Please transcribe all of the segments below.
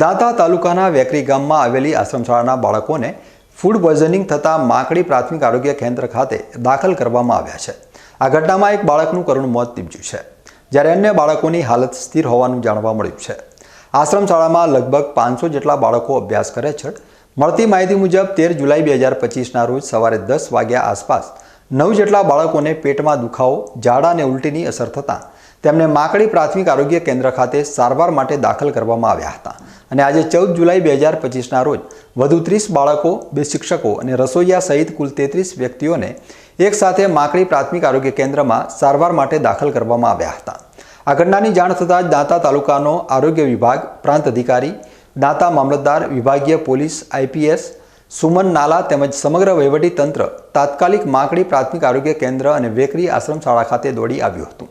દાંતા તાલુકાના વેકરી ગામમાં આવેલી આશ્રમશાળાના બાળકોને ફૂડ પોઈઝનિંગ થતાં માકડી પ્રાથમિક આરોગ્ય કેન્દ્ર ખાતે દાખલ કરવામાં આવ્યા છે. આ ઘટનામાં એક બાળકનું કરુણ મોત નીપજ્યું છે. જ્યારે અન્ય બાળકોની હાલત સ્થિર હોવાનું જાણવા મળ્યું છે. આશ્રમશાળામાં લગભગ પાંચસો જેટલા બાળકો અભ્યાસ કરે છે. મળતી માહિતી મુજબ તેર જુલાઈ બે હજાર પચીસના રોજ સવારે દસ વાગ્યા આસપાસ નવ જેટલા બાળકોને પેટમાં દુખાવો, ઝાડા અને ઉલટીની અસર થતાં તેમને માકડી પ્રાથમિક આરોગ્ય કેન્દ્ર ખાતે સારવાર માટે દાખલ કરવામાં આવ્યા હતા. અને આજે ચૌદ જુલાઈ બે હજાર પચીસના રોજ વધુ ત્રીસ બાળકો, બે શિક્ષકો અને રસોઈયા સહિત કુલ તેત્રીસ વ્યક્તિઓને એક સાથે માકડી પ્રાથમિક આરોગ્ય કેન્દ્રમાં સારવાર માટે દાખલ કરવામાં આવ્યા હતા. આ ઘટનાની જાણ થતાં જ દાંતા તાલુકાનો આરોગ્ય વિભાગ પ્રાંત અધિકારી, દાંતા મામલતદાર વિભાગીય પોલીસ, આઈપીએસ સુમન નાલા તેમજ સમગ્ર વહીવટી તંત્ર તાત્કાલિક માકડી પ્રાથમિક આરોગ્ય કેન્દ્ર અને વેકરી આશ્રમ શાળા ખાતે દોડી આવ્યું હતું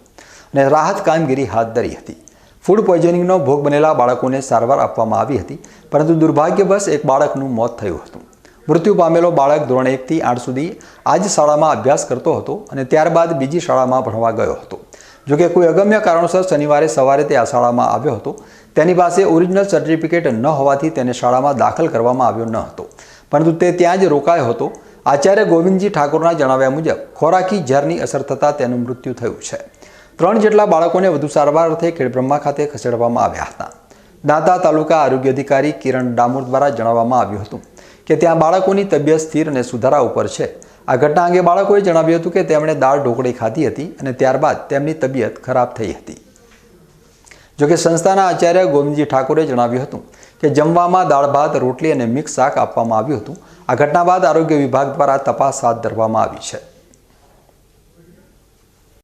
અને રાહત કામગીરી હાથ ધરી હતી. ફૂડ પોઈઝનિંગનો ભોગ બનેલા બાળકોને સારવાર આપવામાં આવી હતી, પરંતુ દુર્ભાગ્યવશ એક બાળકનું મોત થયું હતું. મૃત્યુ પામેલો બાળક ધોરણ એકથી આઠ સુધી આ જ શાળામાં અભ્યાસ કરતો હતો અને ત્યારબાદ બીજી શાળામાં ભણવા ગયો હતો. જોકે કોઈ અગમ્ય કારણોસર શનિવારે સવારે તે આ શાળામાં આવ્યો હતો. તેની પાસે ઓરિજિનલ સર્ટિફિકેટ ન હોવાથી તેને શાળામાં દાખલ કરવામાં આવ્યો ન હતો. પરંતુ તે ત્યાં જ રોકાયો હતો. આચાર્ય ગોવિંદજી ઠાકોરના જણાવ્યા મુજબ, ખોરાકી ઝેરની અસર થતાં તેનું મૃત્યુ થયું છે. ત્રણ જેટલા બાળકોને વધુ સારવાર અર્થે ખેડબ્રહ્મા ખાતે ખસેડવામાં આવ્યા હતા. દાંતા તાલુકા આરોગ્ય અધિકારી કિરણ ડામોર દ્વારા જણાવવામાં આવ્યું હતું કે ત્યાં બાળકોની તબિયત સ્થિર અને સુધારા ઉપર છે. આ ઘટના અંગે બાળકોએ જણાવ્યું હતું કે તેમણે દાળ ઢોકળી ખાધી હતી અને ત્યારબાદ તેમની તબિયત ખરાબ થઈ હતી. જોકે સંસ્થાના આચાર્ય ગોવિંદજી ઠાકોરે જણાવ્યું હતું કે જમવામાં દાળ, ભાત, રોટલી અને મિક્સ શાક આપવામાં આવ્યું હતું. આ ઘટના બાદ આરોગ્ય વિભાગ દ્વારા તપાસ હાથ ધરવામાં આવી છે.